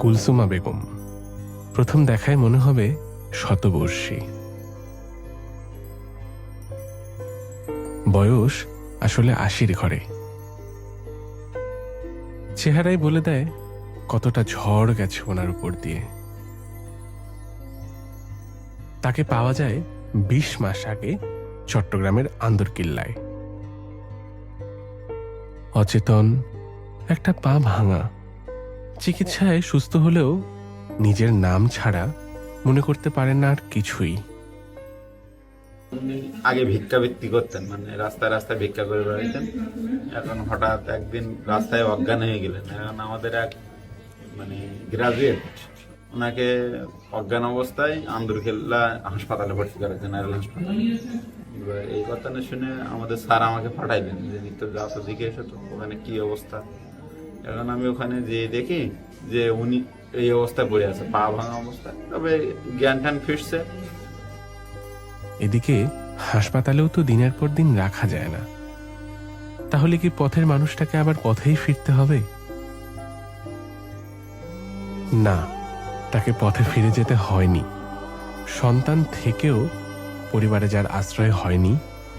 কুলসুমা বেগম। প্রথম দেখায় মনে হবে শতবর্ষী। বয়স আসলে আশির ঘরে। চেহারাই বলে দেয়, কতটা ঝড় গেছে ওনার উপর দিয়ে। তাকে পাওয়া যায় বিশ মাস আগে চট্টগ্রামের আন্দরকিল্লায়। অচেতন, একটা পা ভাঙা। চিকিৎসায় সুস্থ হলেও নিজের নাম ছাড়া মনে করতে পারেন না আর কিছুই। আগে ভিক্ষাবৃত্তি করতেন মানে রাস্তায় রাস্তায় ভিক্ষা করে বেড়াইতেন। এখন হঠাৎ একদিন রাস্তায় অজ্ঞান হয়ে গেলেন। এখন আমাদের এক মানে গ্রাজুয়েট ওনাকে অজ্ঞান অবস্থায় আন্দরকেল্লা হাসপাতালে ভর্তি করা জেনারেল হাসপাতালে। এই কথাটা শুনে আমাদের স্যার আমাকে পাঠাইলেন যে, নিত্য যা দিকে এসো তো, ওখানে কি অবস্থা? এখন আমি ওখানে যেয়ে দেখি যে উনি এই অবস্থায় পড়ে আছে, পা ভাঙা অবস্থায়। তবে জ্ঞান ট্যান ফিরছে। এদিকে হাসপাতালেও তো দিনের পর দিন রাখা যায় না। তাহলে কি পথের মানুষটাকে আবার পথেই ফিরতে হবে? না, তাকে পথে ফিরে যেতে হয়নি। সন্তান থেকেও পরিবারে যার আশ্রয় হয়নি,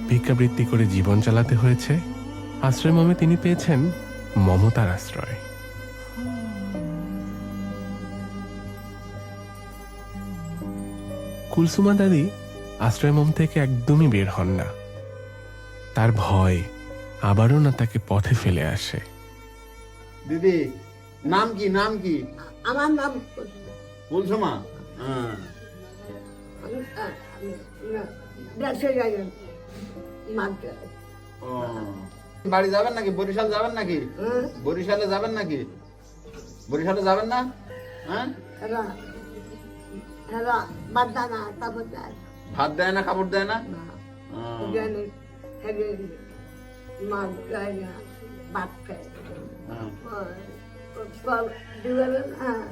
ভিক্ষাবৃত্তি করে জীবন চালাতে হয়েছে। আশ্রয় মমে তিনি পেয়েছেন মমতার আশ্রয়। কুলসুমা দাদি আশ্রয়মম থেকে একদমই বের হন না। তার ভয় আবারও না তাকে পথে ফেলে আসে। দিদি নাম কি নাম কি? আমার নাম কুলসুমা? হ্যাঁ। দেশে যাই ও। বাড়ি যাবেন নাকি? বরিশাল যাবেন নাকি? বরিশালে যাবেন নাকি? বরিশালে যাবেন না? হ্যাঁ? ভাত দেয় না কাপড় দেয়। না হ্যাঁ, হ্যাঁ।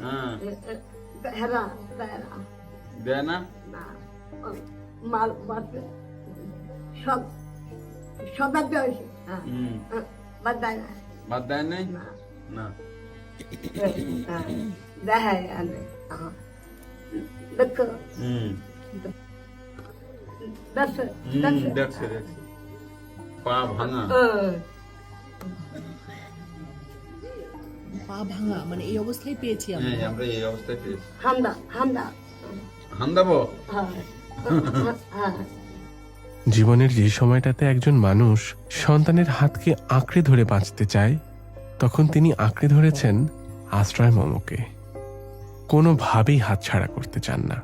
হ্যাঁ দেয় না বাড়তে সব হ্যাঁ হুম, বাদ দেয় না ভাত দেয় নাই না না দেখায় আনে দেখো হুম দেখো হুম, দেখো দেখছে দেখছে পা ভাঙা পা ভাঙা মানে এই অবস্থায় পেয়েছি আমরা হ্যাঁ আমরা এই অবস্থায় পেয়েছি হান্দা হান্দা হান্দাবো হ্যাঁ হ্যাঁ জীবনের যে সময়টাতে একজন মানুষ সন্তানের হাতকে আঁকড়ে ধরে বাঁচতে চায়, তখন তিনি আঁকড়ে ধরেছেন আশ্রয় মমকে। কোনোভাবেই হাতছাড়া করতে চান না।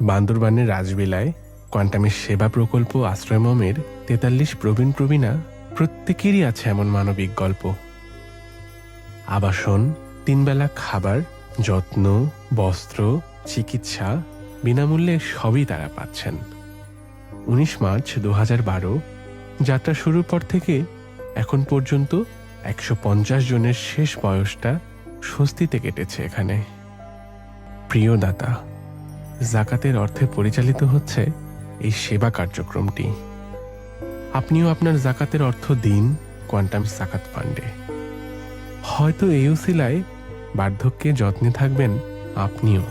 বান্দরবানের রাজবিলায় কোয়ান্টামের সেবা প্রকল্প আশ্রয় মমের তেতাল্লিশ প্রবীণ প্রবীণা প্রত্যেকেরই আছে এমন মানবিক গল্প। আবাসন, তিনবেলা খাবার, যত্ন, বস্ত্র, চিকিৎসা বিনামূল্যে সবই তারা পাচ্ছেন। উনিশ মার্চ দু বারো, যাত্রা শুরুর পর থেকে এখন পর্যন্ত একশো পঞ্চাশ জনের শেষ বয়সটা স্বস্তিতে কেটেছে এখানে। প্রিয় দাতা, জাকাতের অর্থে পরিচালিত হচ্ছে এই সেবা কার্যক্রমটি। আপনিও আপনার জাকাতের অর্থ দিন কোয়ান্টাম জাকাত ফান্ডে। হয়তো এই উসিলায় বার্ধক্যে যত্নে থাকবেন আপনিও।